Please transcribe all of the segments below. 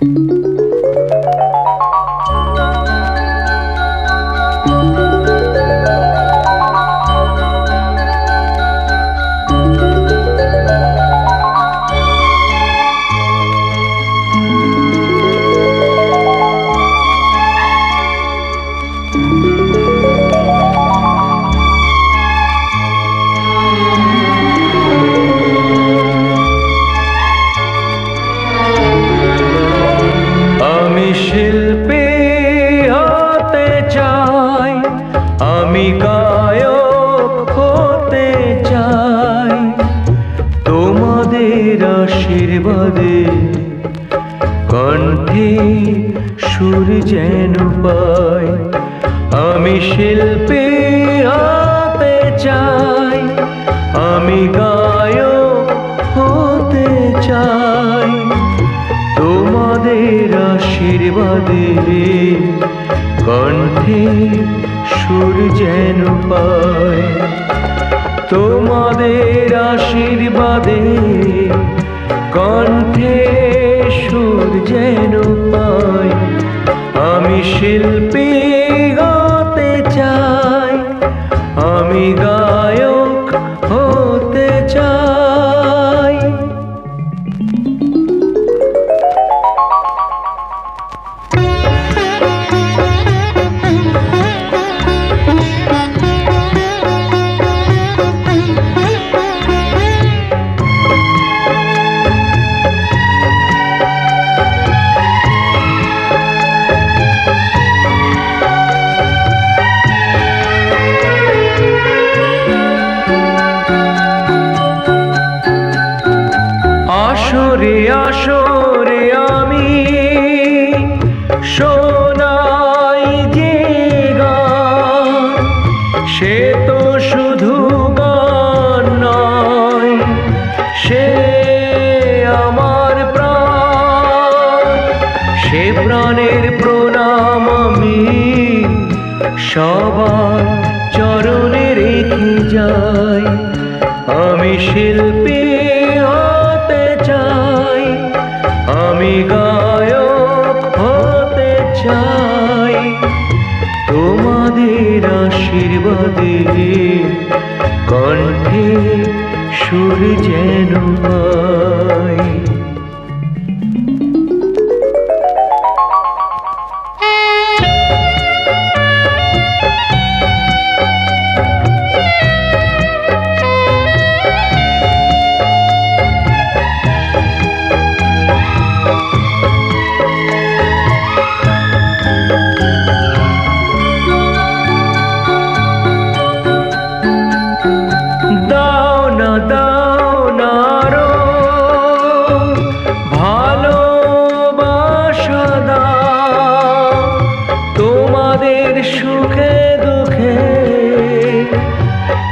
আমি কণ্ঠে সুর যেন পাই আমি শিল্পী হতে চাই, আমি গায়ক হতে চাই। তোমাদের আশীর্বাদে কণ্ঠে সুর যেন পায়, তোমাদের আশীর্বাদে যেন পায় আমি শিল্পী হতে চাই আমি গায়ক আসরে আসরে আমি শোনাই যে সে তো শুধু গান নয়, সে আমার প্রাণ। সে প্রাণের প্রণাম আমি সবার চরণে রেখে যাই। আমি শিল্পী চাই তোমাদের আশীর্বাদে কণ্ঠে সুর যেন পাই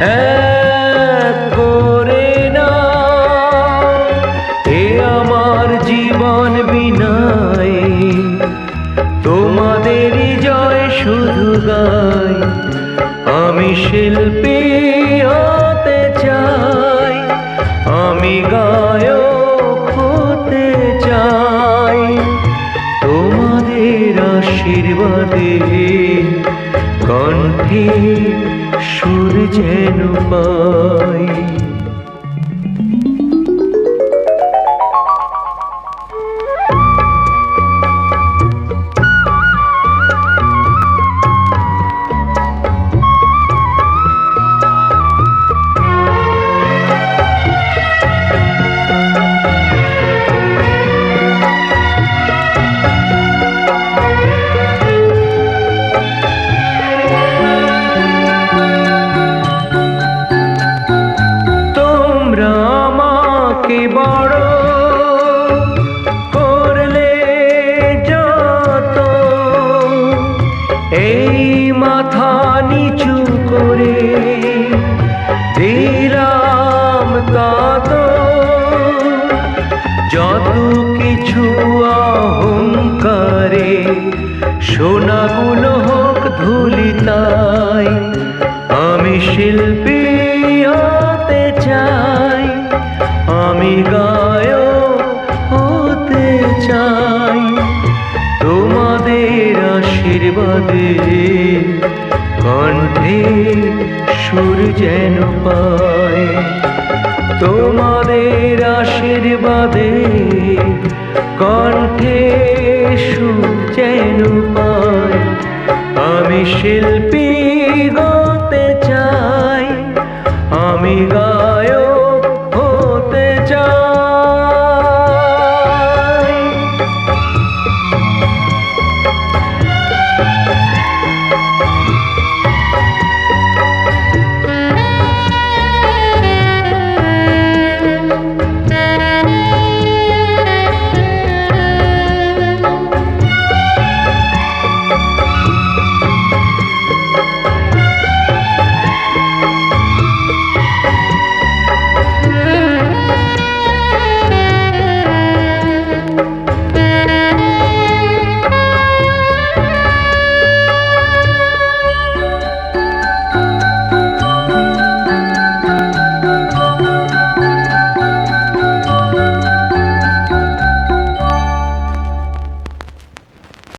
এক করে না। এ আমার জীবন বিনাই তোমাদেরই জয় শুধু গাই। আমি শিল্পী হতে চাই। আমি গায়ক হতে চাই। তোমাদের আশীর্বাদে কণ্ঠে সুর যেন পাই। মাথা নিচু করে দিলাম তত যত কিছু অহংকারে সোনাগুলো হোক ধুলিতাই আমি শিল্পী হতে চাই, আমি গায় হতে চাই। তোমাদের কণ্ঠে সুর যেন পায়। তোমাদের আশীর্বাদে কণ্ঠে সুর যেন পায়। আমি শিল্পী